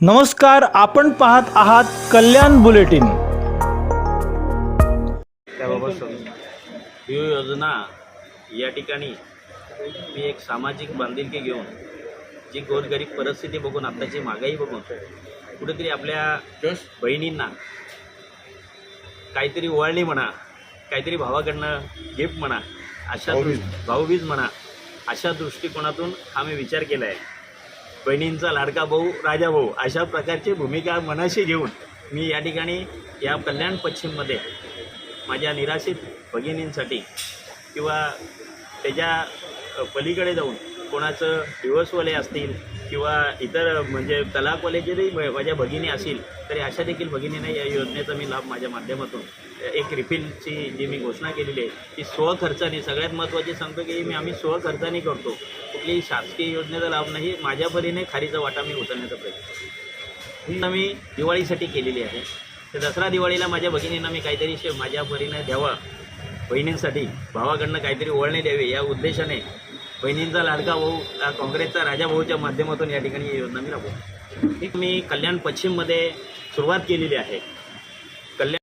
नमस्कार आपण पाहत आहात कल्याण बुलेटिन. त्याबाबत ही योजना या ठिकाणी मी एक सामाजिक बांधिलकी घेऊन जी गोरगरीब परिस्थिती बघून आत्ताची महागाई बघून कुठेतरी आपल्या बहिणींना काहीतरी ओवाळणी म्हणा काहीतरी भावाकडनं गिफ्ट म्हणा अशा भाऊबीज म्हणा अशा दृष्टिकोनातून हा मी विचार केला आहे बहिणींचा लाडका भाऊ राजा भाऊ अशा प्रकारची भूमिका मनाशी घेऊन मी या ठिकाणी या कल्याण पश्चिममध्ये माझ्या निराशित भगिनींसाठी किंवा त्याच्या पलीकडे जाऊन कोणाचं डिवोर्सवाले असतील किंवा इतर म्हणजे तलाकवाले जरी माझ्या भगिनी असतील तरी अशा देखील भगिनींना या योजनेचा मी लाभ माझ्या माध्यमातून एक रिफिलची जी मी घोषणा केलेली आहे ती स्वखर्चाने सगळ्यात महत्त्वाची सांगतो की मी आम्ही स्वखर्चाने करतो. कुठलीही शासकीय योजनेचा लाभ नाही माझ्या परीने खारीचा वाटा मी उचलण्याचा प्रयत्न ही मी दिवाळीसाठी केलेली आहे. तर दसरा दिवाळीला माझ्या भगिनींना मी काहीतरी शे- माझ्या परीने द्यावा. बहिणींसाठी भावाकडनं काहीतरी ओळणे द्यावे या उद्देशाने बहिणींचा लाडका भाऊ काँग्रेसचा राजा भाऊच्या माध्यमातून या ठिकाणी ही योजना मी राबवतो. मी कल्याण पश्चिममध्ये सुरुवात केलेली आहे. कल्याण